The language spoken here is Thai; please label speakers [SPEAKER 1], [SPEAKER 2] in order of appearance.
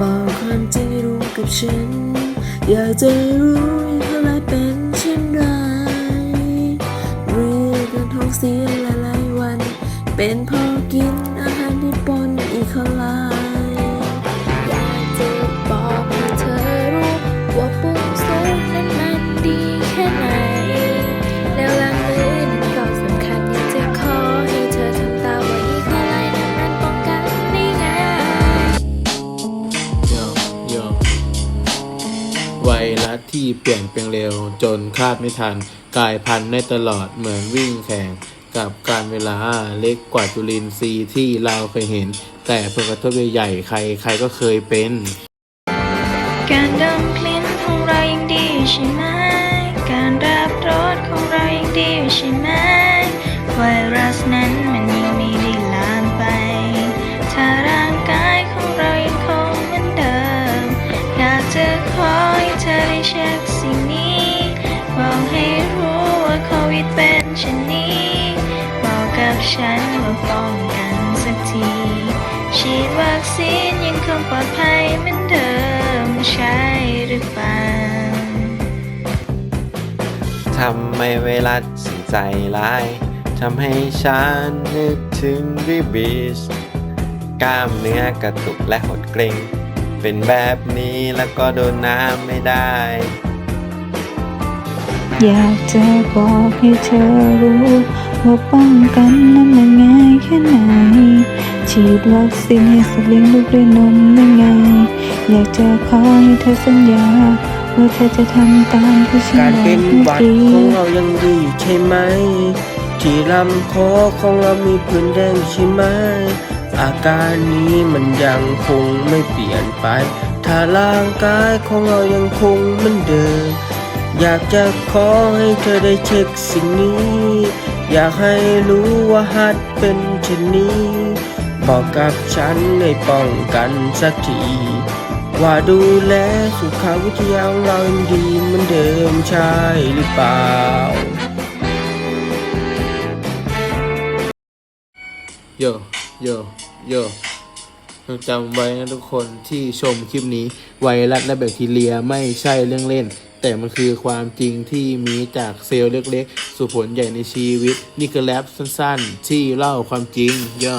[SPEAKER 1] บอกความจริงรู้กับฉัน อยากจะรู้เท่าไรเป็นเช่นไรเรื่องการท้องเสียหลายๆวัน เป็นพอกินอาหารที่ปนอีกคลา
[SPEAKER 2] รัสที่เปลี่ยนแปลงเร็ว จนคาดไม่ทัน กลายพันธุ์ได้ตลอดเหมือนวิ่งแข่งกับการเวลาเล็กกว่าจุลินทรีย์ที่เราเคยเห็น แต่ผลกระทบใหญ่ใครใครก็เคยเป็น
[SPEAKER 3] การดมกลิ่นของเรายังดีใช่ไหม การรับรสของเรายังดีใช่ไหมไวรัสนั้นมัน เธอได้เช็คสิ่งนี้บอกให้รู้ว่าโควิดเป็นเช่นนี้บอกกับฉันว่าป้องกันสักที ฉีดวัคซีนยังคงปลอดภัยเหมือนเดิมใช่หรือเปล่า
[SPEAKER 4] ทำไมไวรัสสิงใจร้ายทำให้ฉันนึกถึงริบิสกล้ามเนื้อกระตุกและหดเกร็ง เป็นแบบนี้แล้วก็โดนน้ำไม่ได้
[SPEAKER 3] อยากจะบอกให้เธอรู้ ว่าป้องกันนั้นมันง่ายแค่ไหน ฉีดวัคซีนให้สัตว์เลี้ยงลูกด้วยนมยังไง อยากจะขอให้เธอสัญญา ว่าเธอจะทำตามที่ฉัน
[SPEAKER 5] การ
[SPEAKER 3] บอ
[SPEAKER 5] เป็
[SPEAKER 3] ก
[SPEAKER 5] น
[SPEAKER 3] เมื่อ
[SPEAKER 5] หวัด
[SPEAKER 3] กี้
[SPEAKER 5] ของเรายังดีอยู่ใช่ไหม ที่ลำคอของเรามีผื่นแดงใช่ไหม อาการนี้มันยังคงไม่เปลี่ยนไป ถ้าร่างกายของเรายังคงเหมือนเดิม อยากจะขอให้เธอได้เช็คสิ่งนี้ อยากให้รู้ว่าหัดเป็นเช่นนี้ บอกกับฉันให้ป้องกันสักที ว่าดูแลสุขวิทยาของเรายังดีเหมือนเดิมใช่หรือเปล่า
[SPEAKER 2] โยโย โยจงจำไว้นะทุกคนที่ชมคลิปนี้ ไวรัสและแบคทีเรียไม่ใช่เรื่องเล่น แต่มันคือความจริงที่มีจากเซลล์เล็กๆ สู่ผลใหญ่ในชีวิต นี่คือแรปสั้นๆ ที่เล่าความจริงย่อ